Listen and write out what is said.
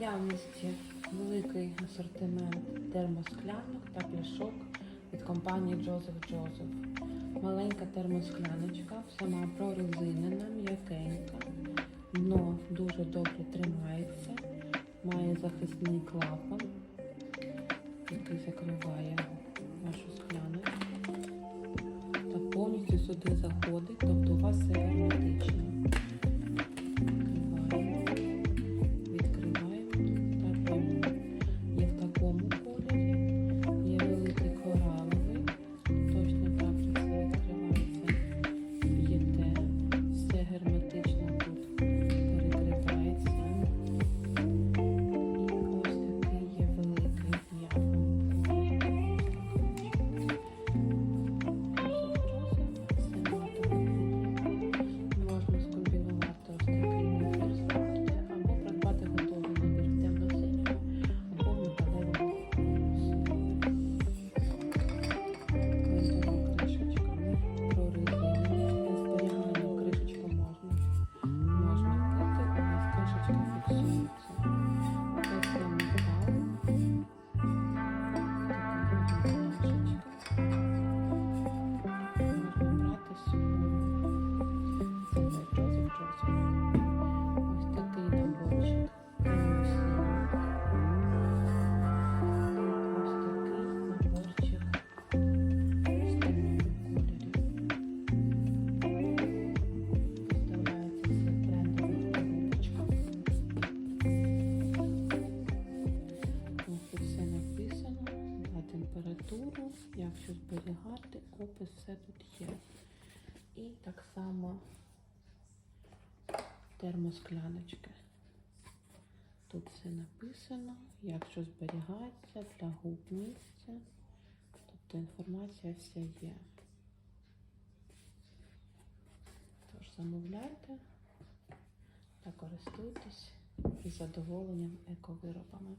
наявності великий асортимент термосклянок та пляшок від компанії Joseph Joseph. Маленька термоскляночка, сама прорезинена, м'якенька, дно дуже добре тримається, має захисний клапан, який закриває вашу скляночку. Та повністю сюди заходить, тобто у вас все вас температуру, як що зберігати, опис все тут є. І так само термоскляночки. Тут все написано, як що зберігається, для губ місце. Тобто інформація вся є. Тож замовляйте та користуйтесь із задоволенням ековиробами.